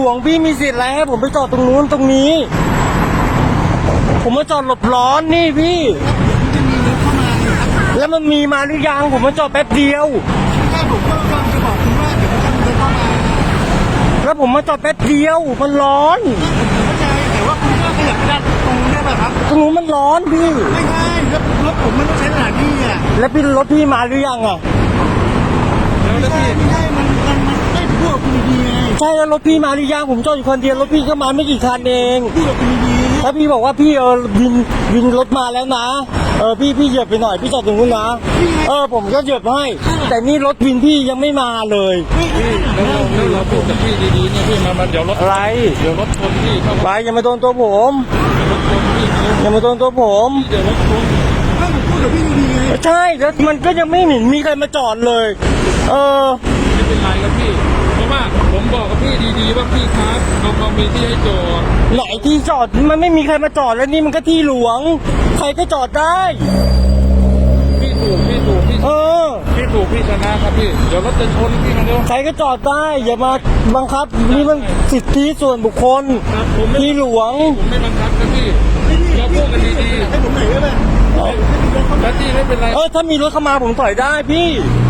ลวงพี่มีสิทธิ์อะไรให้ผมไปจอดตรงนู้นตรงนี้ ผมมาจอดหลบร้อนนี่พี่จะมีรถเข้ามาเนี่ยครับแล้วมันมีมาหรือยังผมมาจอดแป๊บเดียวแค่ผมก็กำลังจะบอกคุณว่าเดี๋ยวมันจะมีรถเข้ามาแล้วผมมาจอดแป๊บเดียวมันร้อนเข้าใจแต่ว่าคุณก็ขยับไปด้านตรงนี้ป่ะครับตรงนู้นมันร้อนพี่ไม่ใช่รถรถผมมันต้องใช้สถานที่อะแล้วพี่รถพี่มาหรือยังอะ ไม่ใช่ไม่ใช่มันมันมันไม่พูดกับคุณดีๆไง ใช่แล้วรถพี่มาหรือยังผมจอดอยู่คนเดียวรถพี่ก็มาไม่กี่คันเองพูดกับคุณดีถ้าพี่บอกว่าพี่เออวินวินรถมาแล้วนะ เออพี่พี่เหยียบไปหน่อยพี่จอดตรงนู้นนะ เออผมก็เหยียบให้ แต่นี่รถวินพี่ยังไม่มาเลยๆไม่ไม่แล้วเราแล้วเราพูดกับพี่ดีๆเนี่ยพี่มามาเดี๋ยวรถอะไรเดี๋ยวรถชนพี่เข้าไปอย่ามาโดนตัวผมรถชนพี่เดี๋ยวอย่ามาโดนตัวผมเดี๋ยวรถชนไม่ผมพูดกับพี่ดีๆไงใช่แล้วมันก็ยังไม่เห็นมีใครมาจอดเลย เออไม่เป็นไรครับพี่เพราะว่า ผมบอกกับพี่ดีๆว่าพี่ครับเราเรามีที่ให้จอดไหนที่จอดมันไม่มีใครมาจอดแล้วนี่มันก็ที่หลวง ใครก็จอดได้ พี่ถูกพี่ถูกพี่เออ พี่ถูกพี่ชนะครับพี่เดี๋ยวรถจะชนพี่มาเร็วใครก็จอดได้อย่ามาบังคับนี่มันสิทธิส่วนบุคคล ครับผมไม่ที่หลวง ผมไม่บังคับครับพี่เราพูดกันดีให้ผมหน่อยได้ไหมๆแล้วพี่ไม่เป็นไรเออถ้ามีรถเข้ามาผมถอยได้พี่ไ